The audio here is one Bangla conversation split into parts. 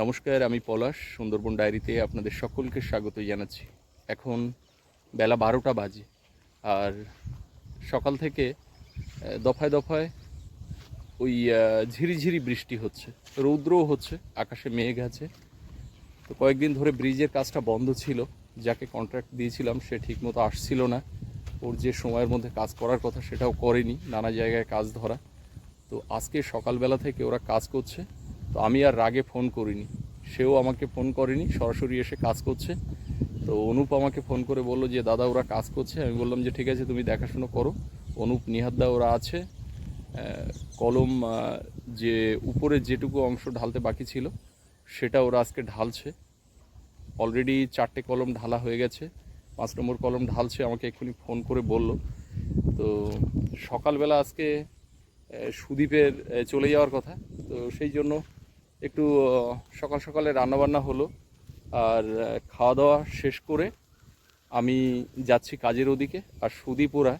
নমস্কার, আমি পলাশ, সুন্দরবন ডায়েরিতে আপনাদের সকলকে স্বাগত জানাচ্ছি। এখন বেলা বারোটা বাজে আর সকাল থেকে দফায় দফায় ওই ঝিরিঝিরি বৃষ্টি হচ্ছে, রৌদ্রও হচ্ছে, আকাশে মেঘ আছে। তো কয়েকদিন ধরে ব্রিজের কাজটা বন্ধ ছিল, যাকে কন্ট্রাক্ট দিয়েছিলাম সে ঠিকমতো আসছিল না। ওর যে সময়ের মধ্যে কাজ করার কথা সেটাও করেনি, নানা জায়গায় কাজ ধরা। তো আজকে সকালবেলা থেকে ওরা কাজ করছে তো আমি আর রাগে ফোন করিনি। সেও আমাকে ফোন করেনি, সরাসরি এসে কাজ করছে। তো অনুপ আমাকে ফোন করে বলল যে, দাদা, ওরা কাজ করছে। আমি বললাম যে, ঠিক আছে, তুমি দেখাশুনো করো। অনুপ নিহাদ্দা ওরা আছে। কলম যে উপরে যেটুকু অংশ ঢালতে বাকি ছিল, সেটা ওরা আজকে ঢালছে। অলরেডি চারটে কলম ঢালা হয়ে গেছে। পাঁচ নম্বর কলম ঢালছে, আমাকে এক্ষুনি ফোন করে বলল। তো সকালবেলা আজকে সুদীপের চলে যাওয়ার কথা। তো সেই জন্য একটু সকাল সকালে রান্নাবান্না হলো। আর খাওয়া দাওয়া শেষ করে আমি যাচ্ছি কাজের ওদিকে, আর সুদীপ ওরা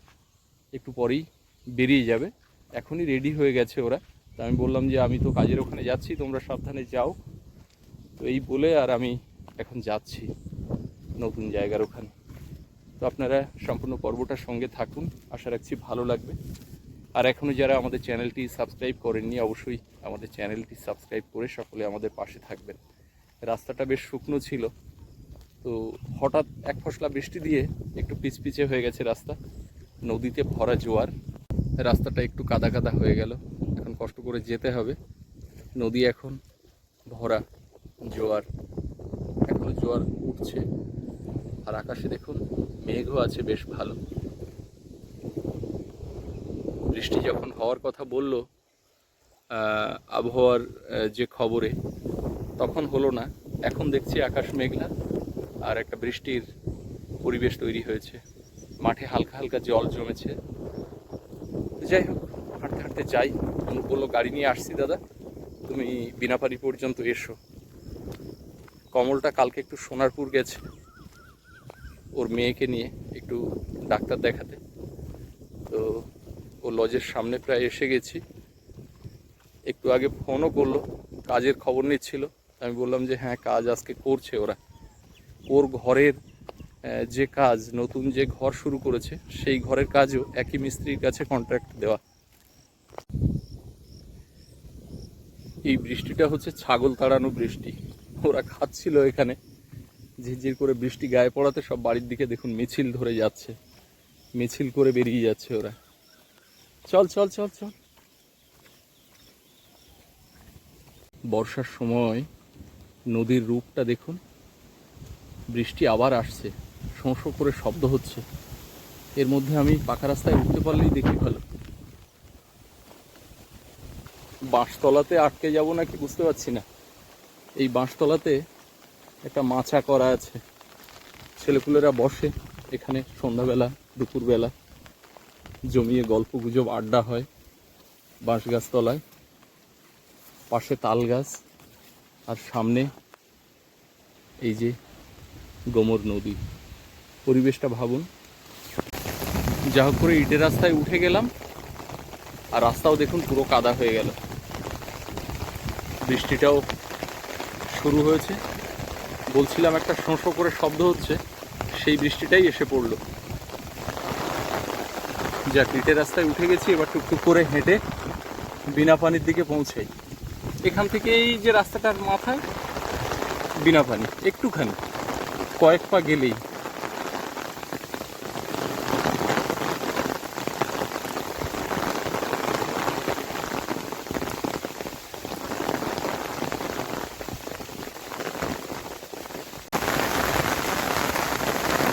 একটু পরেই বেরিয়ে যাবে। এখনই রেডি হয়ে গেছে ওরা। তো আমি বললাম যে, আমি তো কাজের ওখানে যাচ্ছি, তোমরা সাবধানে যাও। তো এই বলে আর আমি এখন যাচ্ছি নতুন জায়গার ওখানে। তো আপনারা সম্পূর্ণ পর্বটার সঙ্গে থাকুন। আশা রাখছি ভালো লাগবে। আর এখনও যারা আমাদের চ্যানেলটি সাবস্ক্রাইব করেননি, অবশ্যই আমাদের চ্যানেলটি সাবস্ক্রাইব করে সকলে আমাদের পাশে থাকবেন। রাস্তাটা বেশ শুকনো ছিল, তো হঠাৎ এক ফসলা বৃষ্টি দিয়ে একটু পিচপিচে হয়ে গেছে রাস্তা, নদীতে ভরা জোয়ার। রাস্তাটা একটু কাদা কাদা হয়ে গেল, এখন কষ্ট করে যেতে হবে। নদী এখন ভরা জোয়ার, এখনও জোয়ার উঠছে। আর আকাশে দেখুন, মেঘও আছে, বেশ ভালো। বৃষ্টি যখন হওয়ার কথা বলল আবহাওয়ার যে খবরে, তখন হলো না। এখন দেখছি আকাশ মেঘলা আর একটা বৃষ্টির পরিবেশ তৈরি হয়েছে। মাঠে হালকা হালকা জল জমেছে। যাই হোক, হাঁটতে হাঁটতে যাই। অনুপ বলল, গাড়ি নিয়ে আসছি দাদা। তুমি বিনাপাড়ি পর্যন্ত এসো। কমলটা কালকে একটু সোনারপুর গেছে, ওর মেয়েকে নিয়ে একটু ডাক্তার দেখাতে। লজের সামনে প্রায় এসে গেছি। একটু আগে ফোনও করল, কাজের খবর নিচ্ছিল। আমি বললাম যে হ্যাঁ কাজ আজকে করছে ওরা। ওর ঘরের যে কাজ, নতুন যে ঘর শুরু করেছে, সেই ঘরের কাজও একই মিস্ত্রির কাছে কন্ট্রাক্ট দেওয়া। এই বৃষ্টিটা হচ্ছে ছাগল তাড়ানো বৃষ্টি। ওরা খাচ্ছিল এখানে। ঝিরঝির করে বৃষ্টি গায়ে পড়াতে সব বাড়ির দিকে দেখুন মিছিল ধরে যাচ্ছে। মিছিল করে বেরিয়ে যাচ্ছে ওরা। চল চল চল চল। বর্ষার সময় নদীর রূপটা দেখুন। বৃষ্টি আবার আসছে। শোঁ করে শব্দ হচ্ছে। এর মধ্যে আমি পাকা রাস্তায় উঠতে পারলেই দেখি ভালো। বাঁশতলাতে আটকে যাব নাকি বুঝতে পারছি না। এই বাঁশতলাতে একটা মাচা করা আছে। ছেলেপুলেরা বসে এখানে সন্ধ্যাবেলা, দুপুরবেলা। জমিয়ে গল্প গুজব আড্ডা হয় বাঁশ গাছতলায় পাশে তাল গাছ আর সামনে এই যে গোমর নদী। পরিবেশটা ভাবুন। যা হোক করে ইটের রাস্তায় উঠে গেলাম আর রাস্তাও দেখুন পুরো কাদা হয়ে গেল। বৃষ্টিটাও শুরু হয়েছে। বলছিলাম একটা শোঁশো করে শব্দ হচ্ছে, সেই বৃষ্টিটাই এসে পড়ল। যাক ইটের রাস্তায় উঠে গেছি, এবার টুকটুক করে হেঁটে বিনা পানির দিকে পৌঁছাই। এখান থেকেই যে রাস্তাটার মাথায় বিনা পানি, একটুখানি, কয়েক পা গেলেই।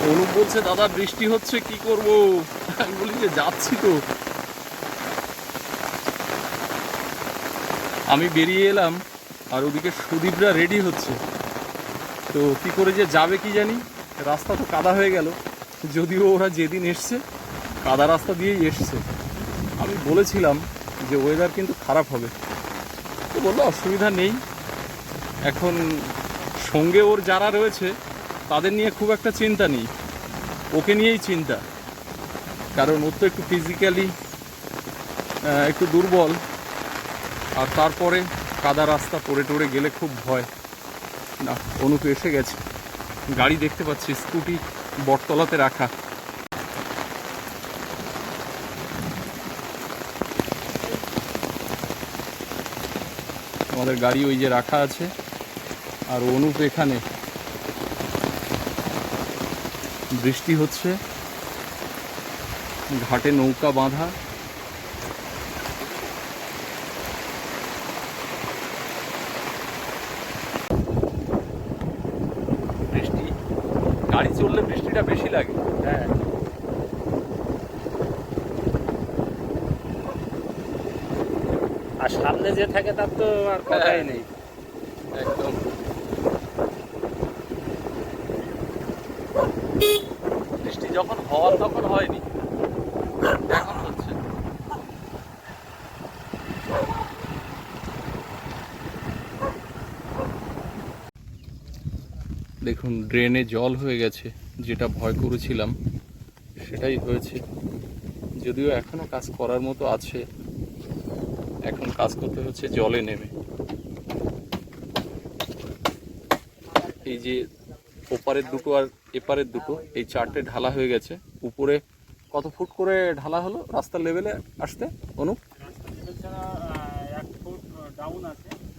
অনুপ বলছে, দাদা, বৃষ্টি হচ্ছে, কি করব? আমি বলি যে যাচ্ছি তো। আমি বেরিয়ে এলাম আর ওদিকে সুদীপরা রেডি হচ্ছে। তো কি করে যে যাবে কি জানি? রাস্তা তো কাদা হয়ে গেল। যদিও ওরা যেদিন এসছে, কাদা রাস্তা দিয়েই এসছে। আমি বলেছিলাম যে ওয়েদার কিন্তু খারাপ হবে। তো বলল, অসুবিধা নেই। এখন সঙ্গে ওর যারা রয়েছে, তাদের নিয়ে খুব একটা চিন্তা নেই। ওকে নিয়েই চিন্তা। কারণ ওর তো একটু ফিজিক্যালি একটু দুর্বল। আর তারপরে কাদা রাস্তা পড়ে টড়ে গেলে খুব ভয়। না অনুপ এসে গেছে। গাড়ি দেখতে পাচ্ছি, স্কুটি বটতলাতে রাখা। আমাদের গাড়ি ওই যে রাখা আছে, আর অনুপ এখানে। বৃষ্টি হচ্ছে। ঘাটে নৌকা বাঁধা। বৃষ্টি। গাড়ি চললে বৃষ্টিটা বেশি লাগে। হ্যাঁ। আর সামনে যে থাকে তার তো আর কথাই হ্যাঁ। নেই। একদম। বৃষ্টি যখন হওয়ার তখন হয়নি এখন হচ্ছে দেখুন ড্রেনে জল হয়ে গেছে যেটা ভয় করেছিলাম সেটাই হয়েছে। যদিও এখনও কাজ করার মতো আছে এখন কাজ করতে হচ্ছে জলে নেমে। এই যে ওপারের দুটো আর এপারের দুটো এই চারটে ঢালা হয়ে গেছে। উপরে কত ফুট করে ঢালা হলো? রাস্তার লেভেলে আসতে অনুপ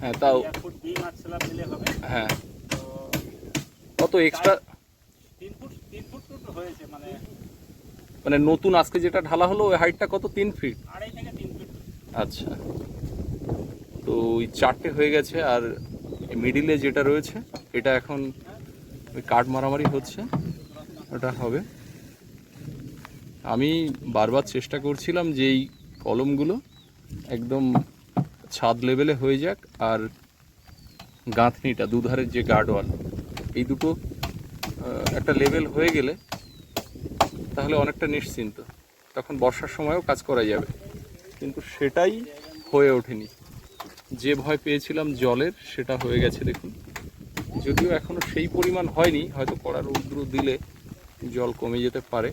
হ্যাঁ তাও। হ্যাঁ। এক্সট্রা মানে মানে নতুন আজকে যেটা ঢালা হলো ওই হাইটটা কত? তিন ফিট তিন ফিট আচ্ছা। তো ওই চারটে হয়ে গেছে আর মিডিলে যেটা রয়েছে এটা এখন ওই কাঠ মারামারি হচ্ছে ওটা হবে। আমি বারবার চেষ্টা করছিলাম যে এই কলমগুলো একদম ছাদ লেভেলে হয়ে যাক আর গাঁথনিটা দুধারের যে গার্ডওয়াল এই দুটো একটা লেভেল হয়ে গেলে তাহলে অনেকটা নিশ্চিন্ত। তখন বর্ষার সময়ও কাজ করা যাবে। কিন্তু সেটাই হয়ে ওঠেনি। যে ভয় পেয়েছিলাম জলের, সেটা হয়ে গেছে দেখুন। যদিও এখনও সেই পরিমাণ হয়নি, হয়তো কড়া রৌদ্র দিলে জল কমে যেতে পারে।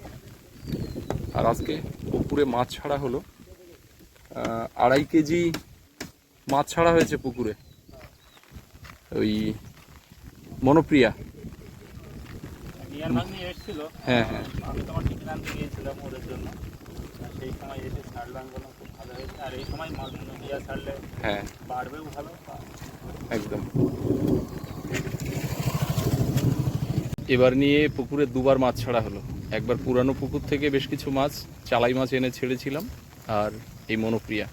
আর আজকে পুকুরে মাছ ছাড়া হলো। আড়াই কেজি মাছ ছাড়া হয়েছে পুকুরে। ওই মনোপ্রিয়া। হ্যাঁ হ্যাঁ। হ্যাঁ। একদম। এবার নিয়ে পুকুরে দুবার মাছ ছাড়া হলো। একবার পুরানো পুকুর থেকে বেশ কিছু মাছ চালাই মাছ এনে ছেড়েছিলাম। আর এই মনোপ্রিয়া।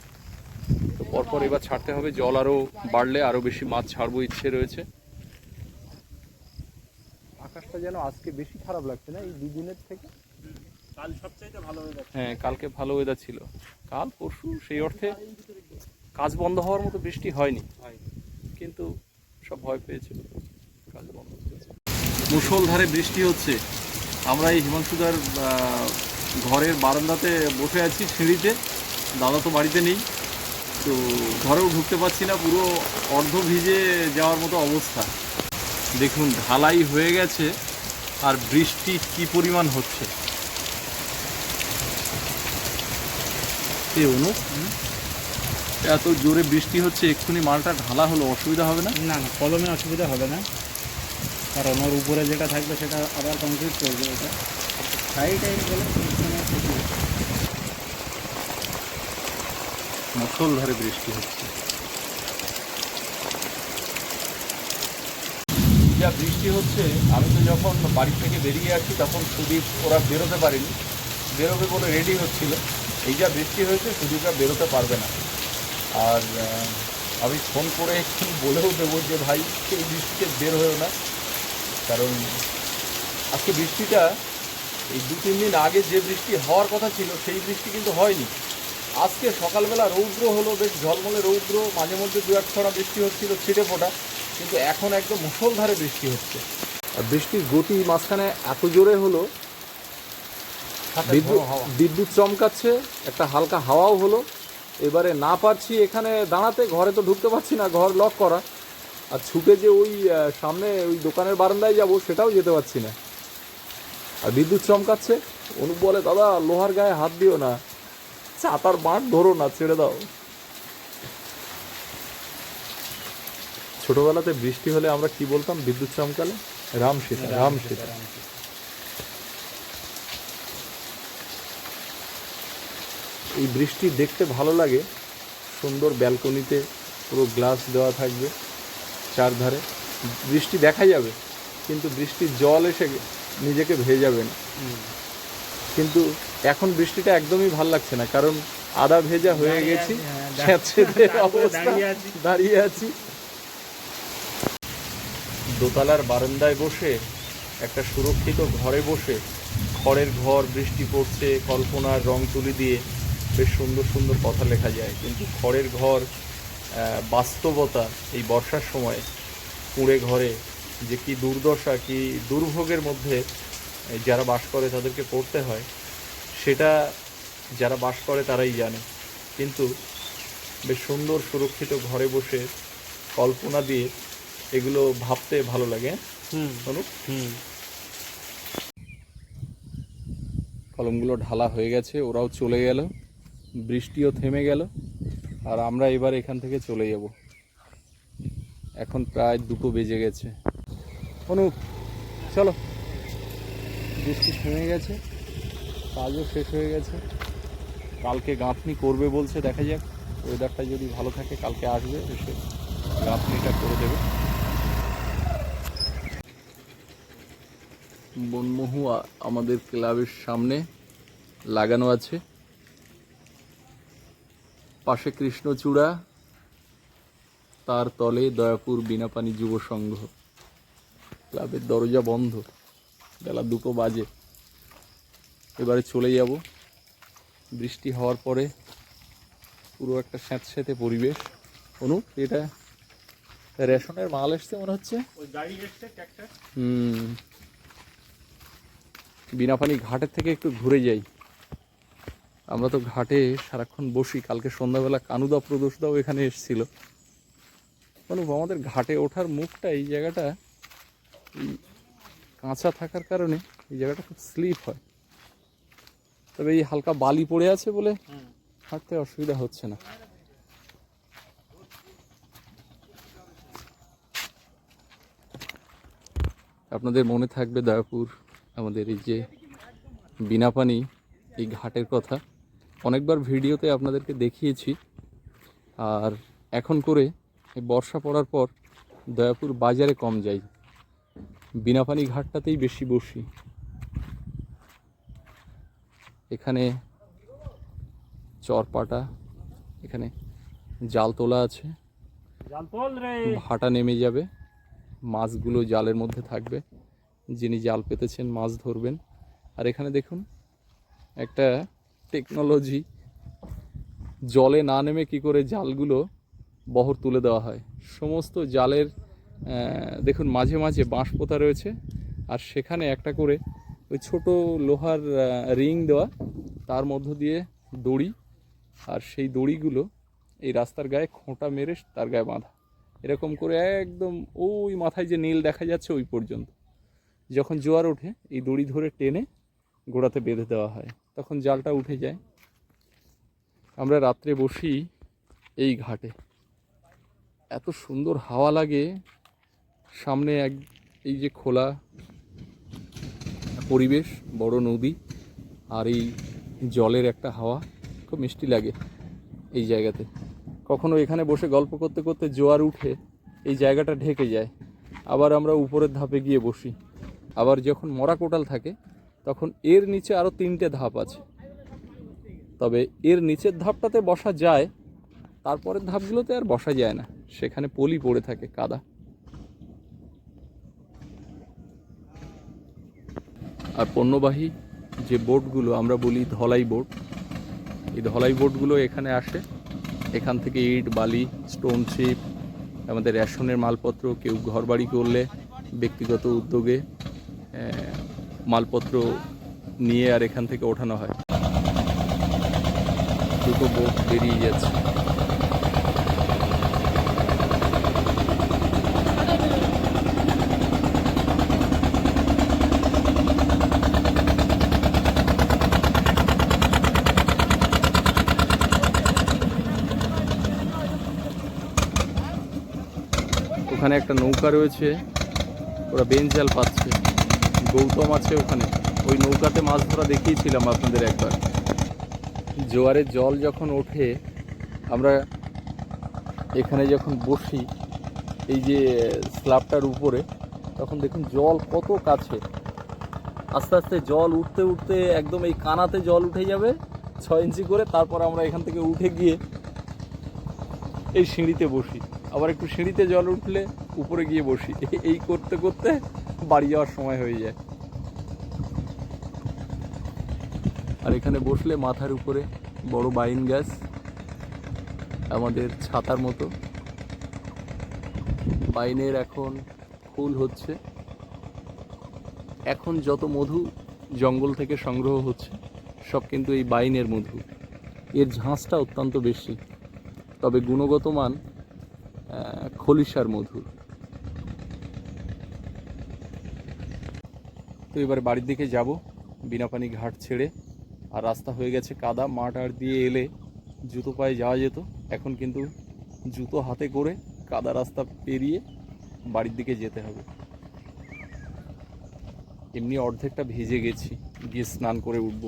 তো পরপর এবার ছাড়তে হবে। জল আরও বাড়লে আরও বেশি মাছ ছাড়বো ইচ্ছে রয়েছে। আকাশটা যেন আজকে বেশি খারাপ লাগছে না এই দুদিনের থেকে? কাল সবচাইতে ভালো হয়ে হ্যাঁ কালকে ভালো ওয়েদার ছিল। কাল পরশু সেই অর্থে কাজ বন্ধ হওয়ার মতো বৃষ্টি হয়নি। কিন্তু সব ভয় পেয়েছিল। কাজ বন্ধ হয়েছে মুষলধারে বৃষ্টি হচ্ছে। আমরা এই হিমাংশুদার ঘরের বারান্দাতে বসে আছি সিঁড়িতে। দাদা তো বাড়িতে নেই। তো ঘরেও ঢুকতে পারছি না। পুরো অর্ধ ভিজে যাওয়ার মতো অবস্থা। দেখুন ঢালাই হয়ে গেছে আর বৃষ্টি কি পরিমাণ হচ্ছে। এ অনু এত জোরে বৃষ্টি হচ্ছে এক্ষুনি মালটা ঢালা হলো অসুবিধা হবে না? না না কলমে অসুবিধা হবে না। কারণ ওর উপরে যেটা থাকবে সেটা আবার কমপ্লিট করবে এটা। সাইড বলে মুসলধারে বৃষ্টি হচ্ছে। যা বৃষ্টি হচ্ছে, আমি তো যখন বাড়ি থেকে বেরিয়ে আসি তখন সুদীপ ওরা বেরোতে পারেনি। বেরোবে বলে রেডি হচ্ছিল। এই যা বৃষ্টি হয়েছে সুদীপরা বেরোতে পারবে না। আর আমি ফোন করে একটু বলেও দেবো যে, ভাই এই বৃষ্টিতে বের হয়েও না। কারণ, আজকে বৃষ্টিটা, এই দু তিন দিন আগে যে বৃষ্টি হওয়ার কথা ছিল, সেই বৃষ্টি কিন্তু হয়নি। আজকে সকালবেলা রৌদ্র হলো, বেশ ঝলমলে রৌদ্র মাঝে মধ্যে দু এক ছড়া বৃষ্টি হচ্ছিল, ছিটে ফোটা। কিন্তু এখন একদম মুষলধারে বৃষ্টি হচ্ছে। আর বৃষ্টির গতি মাঝখানে এত জোরে হলো বিদ্যুৎ বিদ্যুৎ চমকাচ্ছে একটা হালকা হাওয়াও হলো। এবারে না পারছি এখানে দাঁড়াতে ঘরে তো ঢুকতে পারছি না ঘর লক করা। আর ছুটে যে ওই সামনে ওই দোকানের বারান্দায় যাব সেটাও যেতে পারছি না। আর বিদ্যুৎ চমকাচ্ছে। অনুপ বলে দাদা লোহার গায়ে হাত দিও না। চাতার বাঁট ধরো না ছেড়ে দাও। ছোটবেলাতে বৃষ্টি হলে আমরা কি বলতাম? বিদ্যুৎ চমকালে রাম সীতা রাম সীতা এই বৃষ্টি দেখতে ভালো লাগে। সুন্দর ব্যালকনিতে পুরো গ্লাস দেওয়া থাকবে চারধারে। বৃষ্টি দেখা যাবে কিন্তু বৃষ্টির জল এসে নিজেকে ভেজাবে না। কিন্তু এখন বৃষ্টিটা একদমই ভালো লাগছে না কারণ আদা ভেজা হয়ে গেছি হ্যাঁ, দাঁড়িয়ে আছি। দোতলার বারান্দায় বসে, একটা সুরক্ষিত ঘরে বসে, খড়ের ঘর, বৃষ্টি পড়ছে, কল্পনার রং তুলি দিয়ে বেশ সুন্দর সুন্দর কথা লেখা যায়। কিন্তু খড়ের ঘর বাস্তবতা এই বর্ষার সময় কুঁড়ে ঘরে যে কি দুর্দশা, কি দুর্ভোগের মধ্যে যারা বাস করে তাদেরকে পড়তে হয়, সেটা যারা বাস করে তারাই জানে। কিন্তু বেশ সুন্দর সুরক্ষিত ঘরে বসে কল্পনা দিয়ে এগুলো ভাবতে ভালো লাগে। হুম। কলমগুলো ঢালা হয়ে গেছে ওরাও চলে গেল বৃষ্টিও থেমে গেল আর আমরা এবার এখান থেকে চলে যাব। এখন প্রায় দুটো বেজে গেছে। অনুপ চলো। বৃষ্টি থেমে গেছে কাজও শেষ হয়ে গেছে। কালকে গাঁথনি করবে বলছে দেখা যাক। ওয়েদারটা যদি ভালো থাকে কালকে আসবে এসে গাঁথনিটা করে দেবে। বনমহুয়া আমাদের ক্লাবের সামনে লাগানো আছে। পাশে কৃষ্ণচূড়া তার তলে দয়াপুর বিনাপানি যুব সংঘ। ক্লাবের দরজা বন্ধ বেলা দুটো বাজে। এবারে চলে যাব। বৃষ্টি হওয়ার পরে পুরো একটা স্যাঁতস্যাঁতে পরিবেশ। অনুপ এটা রেশনের মাল এসছে মনে হচ্ছে? হুম। বিনাপানি ঘাটের থেকে একটু ঘুরে যাই। আমরা তো ঘাটে সারাক্ষণ বসি। কালকে সন্ধ্যাবেলা কানুদা প্রদোষদাও এখানে এসেছিল। অনুপ আমাদের ঘাটে ওঠার মুখটা এই জায়গাটা কাঁচা থাকার কারণে এই জায়গাটা খুব স্লিপ হয়। তবে এই হালকা বালি পড়ে আছে বলে হাঁটতে অসুবিধা হচ্ছে না। আপনাদের মনে থাকবে দয়াপুর। আমাদের এই যে বিনাপানি এই ঘাটের কথা অনেকবার ভিডিওতে আপনাদেরকে দেখিয়েছি। আর এখন করে এই বর্ষা পড়ার পর দয়াপুর বাজারে কম যাই। বিনাপানি ঘাটটাতেই বেশি বসি। এখানে চরপাটা এখানে জাল তোলা আছে। ভাটা নেমে যাবে। মাছগুলো জালের মধ্যে থাকবে। যিনি জাল পেতেছেন, মাছ ধরবেন। আর এখানে দেখুন, একটা টেকনোলজি জলে না নেমে কি করে জালগুলো বহর তুলে দেওয়া হয়। সমস্ত জালের দেখুন, মাঝে মাঝে বাঁশ পোতা রয়েছে। আর সেখানে একটা করে ওই ছোট লোহার রিং দেওয়া, তার মধ্য দিয়ে দড়ি। আর সেই দড়িগুলো এই রাস্তার গায়ে খোঁটা মেরে তার গায়ে বাঁধা। এরকম করে একদম ওই মাথায় যে নীল দেখা যাচ্ছে ওই পর্যন্ত। যখন জোয়ার ওঠে, এই দড়ি ধরে টেনে গোড়াতে বেঁধে দেওয়া হয়। তখন জালটা উঠে যায়। আমরা রাত্রে বসি এই ঘাটে। এত সুন্দর হাওয়া লাগে, সামনে এক, এই যে খোলা পরিবেশ, বড় নদী আর এই জলের একটা হাওয়া, খুব মিষ্টি লাগে এই জায়গাতে। কখনো এখানে বসে গল্প করতে করতে জোয়ার উঠে, এই জায়গাটা ঢেকে যায়। আবার আমরা উপরের ধাপে গিয়ে বসি। আবার যখন মরা কোটাল থাকে, তখন এর নিচে আরও তিনটে ধাপ আছে। তবে এর নিচের ধাপটাতে বসা যায়, তারপরের ধাপগুলোতে আর বসা যায় না। সেখানে পলি পড়ে থাকে, কাদা। আর পণ্যবাহী যে বোটগুলো, আমরা বলি ধলাই বোট, এই ধলাই বোটগুলো এখানে আসে। এখান থেকে ইট, বালি, স্টোন চিপ আমাদের রেশনের মালপত্র, কেউ ঘরবাড়ি করলে, ব্যক্তিগত উদ্যোগে মালপত্র নিয়ে আর এখান থেকে ওঠানো হয়। দুটো বোট বেরিয়ে যাচ্ছে ওখানে একটা নৌকা রয়েছে। ওরা বেঞ্চ জাল পাচ্ছে। গৌতম আছে ওখানে। ওই নৌকাতে মাছ ধরা দেখিয়েছিলাম আপনাদের একবার। জোয়ারের জল যখন ওঠে, আমরা এখানে যখন বসি, এই যে স্ল্যাবটার উপরে, তখন দেখুন জল কত কাছে। আস্তে আস্তে জল উঠতে উঠতে একদম এই কানাতে জল উঠে যাবে, ছয় ইঞ্চি করে, তারপর আমরা এখান থেকে উঠে গিয়ে এই সিঁড়িতে বসি। আবার একটু সিঁড়িতে জল উঠলে উপরে গিয়ে বসি। এই- এই করতে করতে বাড়ি যাওয়ার সময় হয়ে যায়। আর এখানে বসলে মাথার উপরে বড় বাইন গ্যাস, আমাদের ছাতার মতো। বাইনের এখন ফুল হচ্ছে। এখন যত মধু জঙ্গল থেকে সংগ্রহ হচ্ছে, সব কিন্তু এই বাইনের মধু। এর ঝাঁসটা অত্যন্ত বেশি, তবে গুণগত মান খলিশার মধুর এবার বাড়ির দিকে যাব। বিনাপানি ঘাট ছেড়ে। আর রাস্তা হয়ে গেছে কাদা। মাঠ আর দিয়ে এলে জুতো পায়ে যাওয়া যেত। এখন কিন্তু জুতো হাতে করে কাদা রাস্তা পেরিয়ে বাড়ির দিকে যেতে হবে। এমনি অর্ধেকটা ভেজে গেছি। গিয়ে স্নান করে উঠব।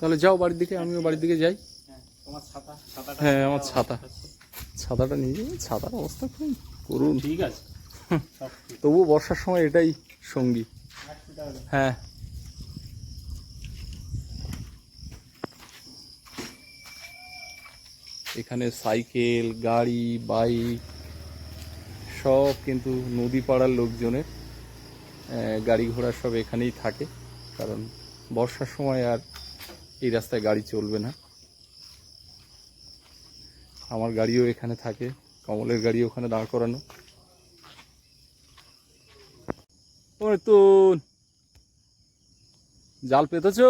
তাহলে যাও বাড়ির দিকে। আমিও বাড়ির দিকে যাই। হ্যাঁ হ্যাঁ আমার ছাতা। ছাতাটা নিয়ে যাব ছাতার অবস্থা খুব করুন। ঠিক আছে। তবুও বর্ষার সময় এটাই সঙ্গী। হ্যাঁ। এখানে সাইকেল, গাড়ি, বাইক, সব কিন্তু নদী পাড়ার লোকজনের গাড়ি ঘোড়া সব এখানেই থাকে। কারণ বর্ষার সময় আর এই রাস্তায় গাড়ি চলবে না। আমার গাড়িও এখানে থাকে, কমলের গাড়ি ওখানে দাঁড় করানো। ওই জাল পেতেছো?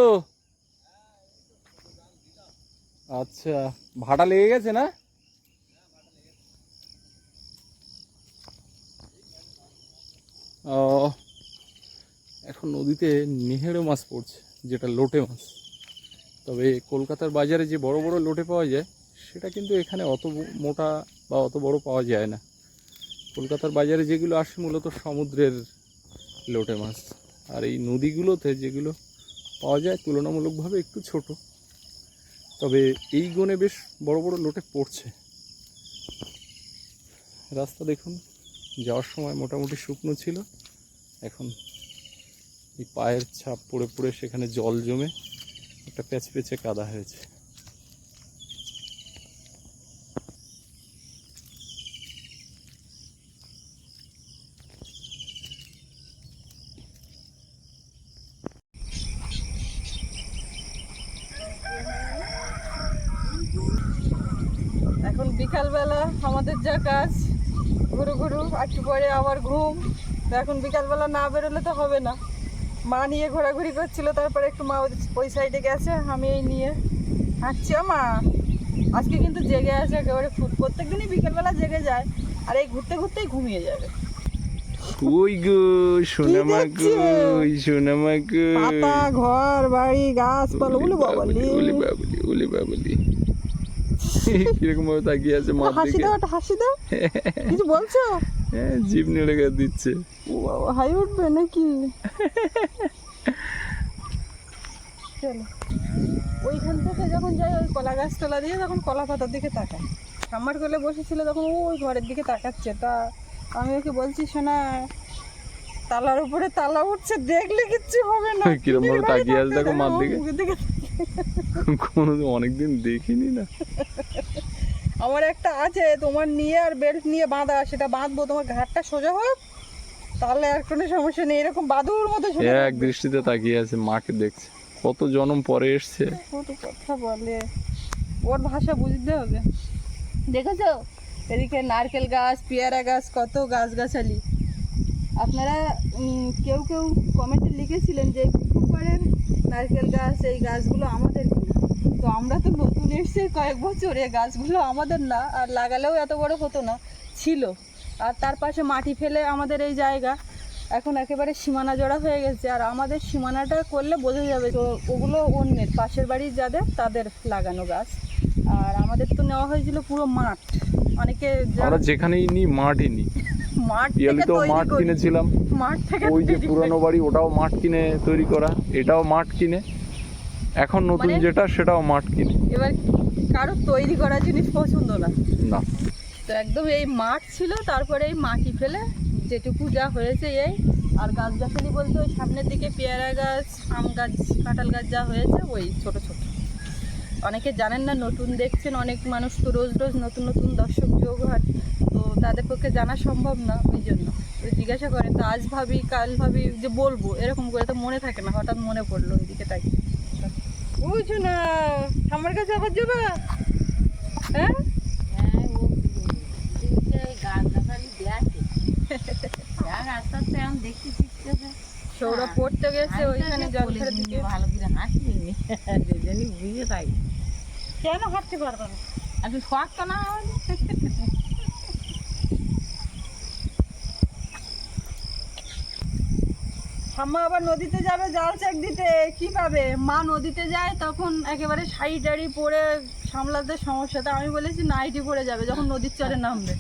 আচ্ছা ভাটা লেগে গেছে না? ও, এখন নদীতে নেহেড়ো মাছ পড়ছে, যেটা লোটে মাছ। তবে কলকাতার বাজারে যে বড় বড় লোটে পাওয়া যায়, সেটা কিন্তু এখানে অত মোটা বা অত বড় পাওয়া যায় না। কলকাতার বাজারে যেগুলো আসে, মূলত সমুদ্রের লোটে মাছ। আর এই নদীগুলোতে যেগুলো পাওয়া যায় তুলনামূলকভাবে একটু ছোট। তবে এই গনে বেশ বড় বড় লোটে পড়ছে। রাস্তা দেখুন, যাওয়ার সময় মোটামুটি শুকনো ছিল। এখন এই পায়ের ছাপ পড়ে পড়ে সেখানে জল জমে একটা প্যাচ পেঁচে কাদা হয়েছে এখন বিকালবেলা আমাদের যা কাজ ঘুরু ঘুরু একটু পরে আবার ঘুম। তো এখন বিকালবেলা না বেরোলে তো হবে না। মা নিয়ে ঘোরাঘুরি করছিল তারপরে একটু মা ওই- সাইডে গেছে আমি এই নিয়ে হাঁটছি। মা আজকে কিন্তু জেগে আছে একেবারে ফুট প্রত্যেক দিনই বিকেলবেলা জেগে যায় আর এই ঘুরতে ঘুরতেই ঘুমিয়ে যাবে। ওই গো সোনামা? কই সোনামা ঘর বাড়ি গাছপালা বলে বাবালি। ওলি বাবুলি ওলি বাবুলি। কীরকম ভাবে তাকিয়ে আছে মার হাসি দাও একটা হাসি দাও। কিছু বলছো? হ্যাঁ জিভ নেড়ে গা দিচ্ছে। ও বাবা হাই উঠবে নাকি? চলো। ওইখান থেকে যখন যাই ওই কলা গাছ তলা দিয়ে তখন কলা পাতার দিকে তাকায় আমার কোলে বসেছিল তখন ওই ঘরের দিকে তাকাচ্ছে। তা আমি ওকে বলছি শোনা তালার উপরে তালা উঠছে দেখলে কিচ্ছু হবে না। কিরম ভাবে তাকিয়ে আছে দেখো মার দিকে। কোনো অনেকদিন দেখিনি না। আমার একটা আছে তোমার নিয়ে আর বেল্ট নিয়ে বাঁধা সেটা বাঁধবো তোমার ঘাটটা সোজা হোক তাহলে আর কোনো সমস্যা নেই এরকম বাদুর মতো এক দৃষ্টিতে তাকিয়ে আছে মাকে দেখছে। কত জনম পরে এসছে। কত কথা বলে। ওর ভাষা বুঝতে হবে। দেখেছ? এদিকে নারকেল গাছ পেয়ারা গাছ কত গাছগাছালি। আপনারা কেউ কেউ কমেন্টে লিখেছিলেন যে পুকুরের নারকেল গাছ এই গাছগুলো আমাদের তো আমরা তো নতুন এসেছি কয়েক বছর গাছগুলো আমাদের না আর লাগালেও এত বড় হতো না ছিল। আর তার পাশে মাটি ফেলে আমাদের এই জায়গা এখন একেবারে সীমানা জোড়া হয়ে গেছে। আর আমাদের সীমানাটা করলে বোঝা যাবে তো ওগুলো অন্যের পাশের বাড়ির যাদের তাদের লাগানো গাছ। আর আমাদের তো নেওয়া হয়েছিল পুরো মাঠ। অনেকে আমরা যেখানেই নিই মাঠই নিই মাঠ পিয়ালি থেকে তো মাঠ কিনেছিলাম। মাঠ থেকে ওই যে পুরানো বাড়ি ওটাও মাঠ কিনে তৈরি করা এটাও মাঠ কিনে। এখন নতুন মানে- যেটা সেটাও মাঠ কিনে। এবার কারও তৈরি করা জিনিস পছন্দ না। না। তো একদম এই মাঠ ছিল তারপরে এই মাটি ফেলে যেটুকু যা হয়েছে এই আর গাছ গাছালি বলতে ওই সামনের দিকে পেয়ারা গাছ আম গাছ কাঁঠাল গাছ যা হয়েছে ওই ছোট ছোট। অনেকে জানেন না নতুন দেখছেন অনেক মানুষ তো রোজ রোজ নতুন নতুন দর্শক যোগ হয় তো তাদের পক্ষে জানা সম্ভব না ওই জন্য। জিজ্ঞাসা করে তো আজ ভাবি কাল ভাবি যে বলব এরকম করে তো মনে থাকে না হঠাৎ মনে পড়ল ওইদিকে তাই বুঝছ না? আমার কাছে আবার যাবা? হ্যাঁ? সৌরভ পড়তে গেছে ওইখানে জল ফেলে ভালো করে দুজনই বুঝে তাই কেন হাঁটতে পারবে না? একটু শখ তো না আমাদের ঠাম্মা আবার নদীতে যাবে জাল চেক দিতে কি পাবে? মা নদীতে যায় তখন একেবারে শাড়ি টাড়ি পরে সামলাতে সমস্যা। তা আমি বলেছি নাইটি পরে যাবে যখন নদীর চরে নামবে।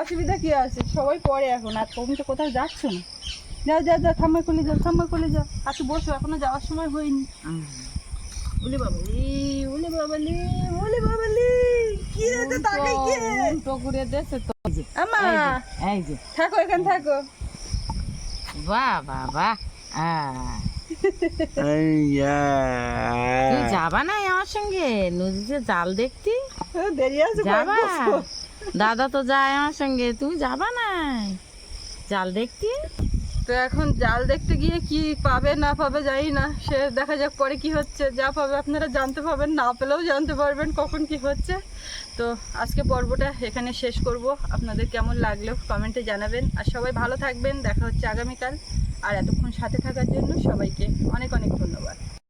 অসুবিধা কি আছে? সবাই পরে এখন আর তুমি তো কোথাও যাচ্ছ না। যাও যাও যাও ঠাম্মা খুলে যাও ঠাম্মা খুলে যাও। আচ্ছা বসো এখনও যাওয়ার সময় হয়নি। উলি বাবালি উলি বাবালি উলি বাবালি কি রে তো তাকাই কে উল্টো করে দেছে তো আমা এই যে। থাকো এখানে থাকো। বাহ বাহ বাহ। আহ। তুই যাবা না আমার সঙ্গে? নদীতে জাল দেখতি? আছে যাবা? দাদা তো যায় আমার সঙ্গে। তুমি যাবা না? জাল দেখতি? তো এখন জাল দেখতে গিয়ে কি পাবে, না পাবে জানি না। সে দেখা যাক পরে কি হচ্ছে। যা পাবে আপনারা জানতে পারবেন, না পেলেও জানতে পারবেন কখন কি হচ্ছে। তো আজকে পর্বটা এখানে শেষ করব। আপনাদের কেমন লাগল কমেন্টে জানাবেন। আর সবাই ভালো থাকবেন। দেখা হচ্ছে আগামীকাল। আর এতক্ষণ সাথে থাকার জন্য সবাইকে অনেক অনেক ধন্যবাদ।